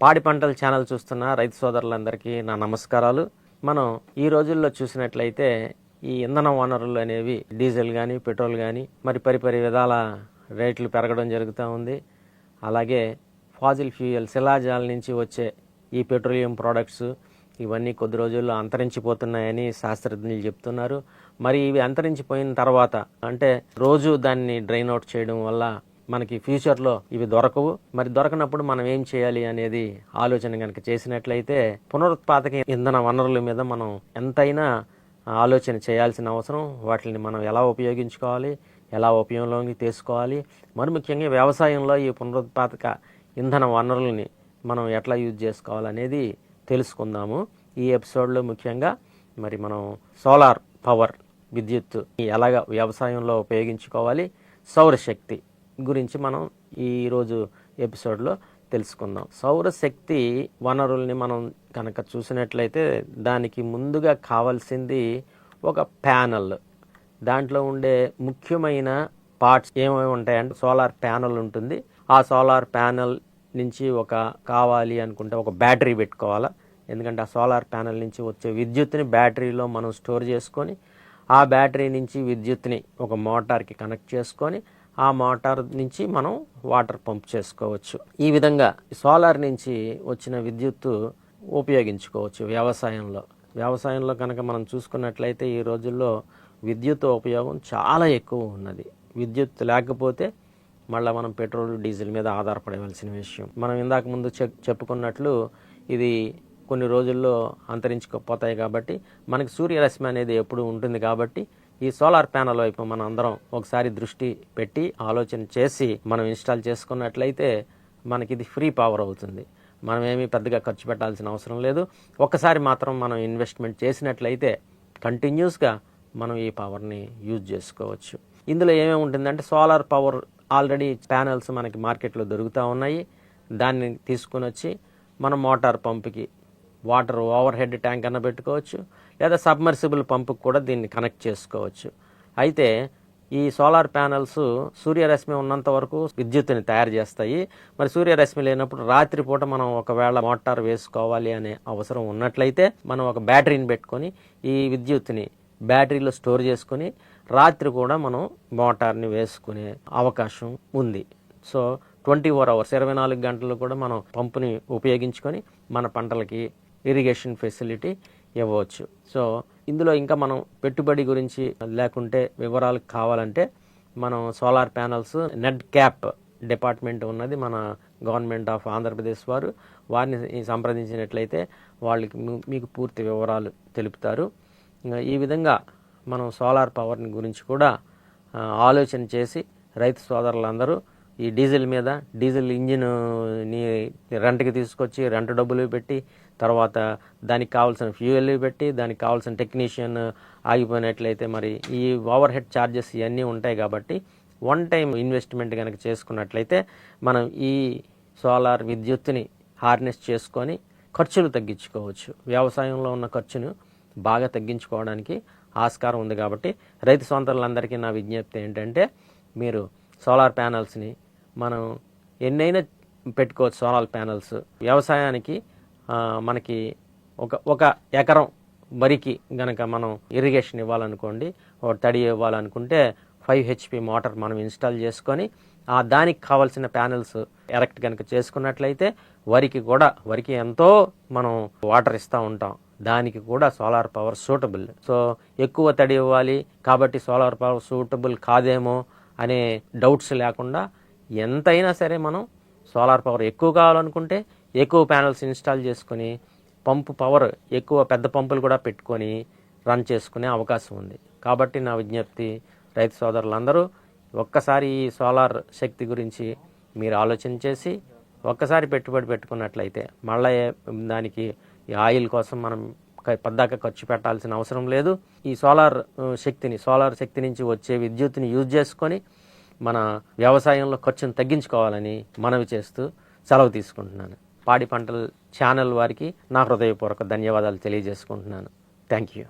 పాడి పంటల ఛానల్ చూస్తున్న రైతు సోదరులందరికీ నా నమస్కారాలు. మనం ఈ రోజుల్లో చూసినట్లయితే ఈ ఇంధన వనరులు అనేవి డీజిల్ కానీ పెట్రోల్ కానీ మరి పరిపరి విధాల రేట్లు పెరగడం జరుగుతూ ఉంది. అలాగే ఫాజిల్ ఫ్యూయల్ శిలాజాల నుంచి వచ్చే ఈ పెట్రోలియం ప్రోడక్ట్స్ ఇవన్నీ కొద్ది రోజుల్లో అంతరించిపోతున్నాయని శాస్త్రజ్ఞులు చెప్తున్నారు. మరి ఇవి అంతరించిపోయిన తర్వాత అంటే రోజు దాన్ని డ్రైన్ అవుట్ చేయడం వల్ల మనకి ఫ్యూచర్లో ఇవి దొరకవు. మరి దొరకనప్పుడు మనం ఏం చేయాలి అనేది ఆలోచన కనుక చేసినట్లయితే పునరుత్పాదక ఇంధన వనరుల మీద మనం ఎంతైనా ఆలోచన చేయాల్సిన అవసరం. వాటిని మనం ఎలా ఉపయోగించుకోవాలి? ఎలా ఉపయోగంలోకి తీసుకోవాలి? మరి ముఖ్యంగా వ్యవసాయంలో ఈ పునరుత్పాదక ఇంధన వనరుల్ని మనం ఎట్లా యూజ్ చేసుకోవాలనేది తెలుసుకుందాము. ఈ ఎపిసోడ్లో ముఖ్యంగా మరి మనం సోలార్ పవర్ విద్యుత్ ఎలాగ వ్యవసాయంలో ఉపయోగించుకోవాలి? సౌరశక్తి గురించి మనం ఈరోజు ఎపిసోడ్లో తెలుసుకుందాం. సౌరశక్తి వనరుల్ని మనం కనుక చూసినట్లయితే దానికి ముందుగా కావాల్సింది ఒక ప్యానల్. దాంట్లో ఉండే ముఖ్యమైన పార్ట్స్ ఏమేమి ఉంటాయంటే సోలార్ ప్యానల్ ఉంటుంది. ఆ సోలార్ ప్యానల్ నుంచి ఒక కావాలి అనుకుంటే ఒక బ్యాటరీ పెట్టుకోవాలా. ఎందుకంటే ఆ సోలార్ ప్యానల్ నుంచి వచ్చే విద్యుత్ని బ్యాటరీలో మనం స్టోర్ చేసుకొని ఆ బ్యాటరీ నుంచి విద్యుత్ని ఒక మోటార్కి కనెక్ట్ చేసుకొని ఆ మోటార్ నుంచి మనం వాటర్ పంప్ చేసుకోవచ్చు. ఈ విధంగా సోలార్ నుంచి వచ్చిన విద్యుత్తు ఉపయోగించుకోవచ్చు వ్యవసాయంలో. వ్యవసాయంలో కనుక మనం చూసుకున్నట్లయితే ఈ రోజుల్లో విద్యుత్ ఉపయోగం చాలా ఎక్కువ ఉన్నది. విద్యుత్ లేకపోతే మళ్ళీ మనం పెట్రోల్ డీజిల్ మీద ఆధారపడవలసిన విషయం. మనం ఇందాక ముందు చెప్ చెప్పుకున్నట్లు ఇది కొన్ని రోజుల్లో అంతరించుకోపోతాయి కాబట్టి మనకి సూర్యరశ్మి అనేది ఎప్పుడు ఉంటుంది కాబట్టి ఈ సోలార్ ప్యానల్ వైపు మనం అందరం ఒకసారి దృష్టి పెట్టి ఆలోచన చేసి మనం ఇన్స్టాల్ చేసుకున్నట్లయితే మనకి ఇది ఫ్రీ పవర్ అవుతుంది. మనం ఏమీ పెద్దగా ఖర్చు పెట్టాల్సిన అవసరం లేదు. ఒక్కసారి మాత్రం మనం ఇన్వెస్ట్మెంట్ చేసినట్లయితే కంటిన్యూస్గా మనం ఈ పవర్ని యూజ్ చేసుకోవచ్చు. ఇందులో ఏమేమి ఉంటుందంటే సోలార్ పవర్ ఆల్రెడీ ప్యానల్స్ మనకి మార్కెట్లో దొరుకుతూ ఉన్నాయి. దాన్ని తీసుకుని వచ్చి మనం మోటార్ పంప్కి వాటర్ ఓవర్ హెడ్ ట్యాంక్ అన్న పెట్టుకోవచ్చు లేదా సబ్మర్సిబుల్ పంపుకు కూడా దీన్ని కనెక్ట్ చేసుకోవచ్చు. అయితే ఈ సోలార్ ప్యానల్స్ సూర్యరశ్మి ఉన్నంత వరకు విద్యుత్తుని తయారు చేస్తాయి. మరి సూర్యరశ్మి లేనప్పుడు రాత్రిపూట మనం ఒకవేళ మోటార్ వేసుకోవాలి అనే అవసరం ఉన్నట్లయితే మనం ఒక బ్యాటరీని పెట్టుకొని ఈ విద్యుత్తుని బ్యాటరీలో స్టోర్ చేసుకొని రాత్రి కూడా మనం మోటార్ని వేసుకునే అవకాశం ఉంది. సో ట్వంటీ ఫోర్ అవర్స్ ఇరవై నాలుగు గంటలు కూడా మనం పంపుని ఉపయోగించుకొని మన పంటలకి ఇరిగేషన్ ఫెసిలిటీ ఇవ్వచ్చు సో ఇందులో ఇంకా మనం పెట్టుబడి గురించి లేకుంటే వివరాలు కావాలంటే మనం solar panels net cap department ఉన్నది మన గవర్నమెంట్ ఆఫ్ ఆంధ్రప్రదేశ్ వారు. వారిని సంప్రదించినట్లయితే వాళ్ళకి మీకు పూర్తి వివరాలు తెలుపుతారు. ఈ విధంగా మనం సోలార్ పవర్ని గురించి కూడా ఆలోచన చేసి రైతు సోదరులందరూ ఈ డీజిల్ మీద డీజిల్ ఇంజిన్ని రెంట్కి తీసుకొచ్చి రెంట్ డబ్బులు పెట్టి తర్వాత దానికి కావాల్సిన ఫ్యూయల్ పెట్టి దానికి కావాల్సిన టెక్నీషియన్ ఆగిపోయినట్లయితే మరి ఈ ఓవర్ హెడ్ ఛార్జెస్ ఇవన్నీ ఉంటాయి కాబట్టి వన్ టైం ఇన్వెస్ట్మెంట్ కనుక చేసుకున్నట్లయితే మనం ఈ సోలార్ విద్యుత్తుని హార్నెస్ చేసుకొని ఖర్చులు తగ్గించుకోవచ్చు. వ్యవసాయంలో ఉన్న ఖర్చును బాగా తగ్గించుకోవడానికి ఆస్కారం ఉంది కాబట్టి రైతు సొంతలందరికీ నా విజ్ఞప్తి ఏంటంటే మీరు సోలార్ ప్యానల్స్ని మనం ఎన్నైనా పెట్టుకోవచ్చు సోలార్ ప్యానల్స్. వ్యవసాయానికి మనకి ఒక ఒక ఎకరం వరికి గనక మనం ఇరిగేషన్ ఇవ్వాలనుకోండి ఒక తడి ఇవ్వాలనుకుంటే ఫైవ్ హెచ్పి మోటార్ మనం ఇన్స్టాల్ చేసుకొని ఆ దానికి కావాల్సిన ప్యానెల్స్ ఎరెక్ట్ కనుక చేసుకున్నట్లయితే వరికి కూడా వరికి ఎంతో మనం వాటర్ ఇస్తూ ఉంటాం. దానికి కూడా సోలార్ పవర్ సూటబుల్. సో ఎక్కువ తడి ఇవ్వాలి కాబట్టి సోలార్ పవర్ సూటబుల్ కాదేమో అనే డౌట్స్ లేకుండా ఎంతైనా సరే మనం సోలార్ పవర్ ఎక్కువ కావాలనుకుంటే ఎక్కువ ప్యానల్స్ ఇన్స్టాల్ చేసుకొని పంపు పవర్ ఎక్కువ పెద్ద పంపులు కూడా పెట్టుకొని రన్ చేసుకునే అవకాశం ఉంది. కాబట్టి నా విజ్ఞప్తి రైతు సోదరులందరూ ఒక్కసారి ఈ సోలార్ శక్తి గురించి మీరు ఆలోచన చేసి ఒక్కసారి పెట్టుబడి పెట్టుకున్నట్లయితే మళ్ళీ దానికి ఆయిల్ కోసం మనం పద్దాక ఖర్చు పెట్టాల్సిన అవసరం లేదు. ఈ సోలార్ శక్తిని సోలార్ శక్తి నుంచి వచ్చే విద్యుత్ని యూజ్ చేసుకొని మన వ్యవసాయంలో ఖర్చును తగ్గించుకోవాలని మనవి చేస్తూ సెలవు తీసుకుంటున్నాను. పాడి పంటల ఛానల్ వారికి నా హృదయపూర్వక ధన్యవాదాలు తెలియజేసుకుంటున్నాను. Thank you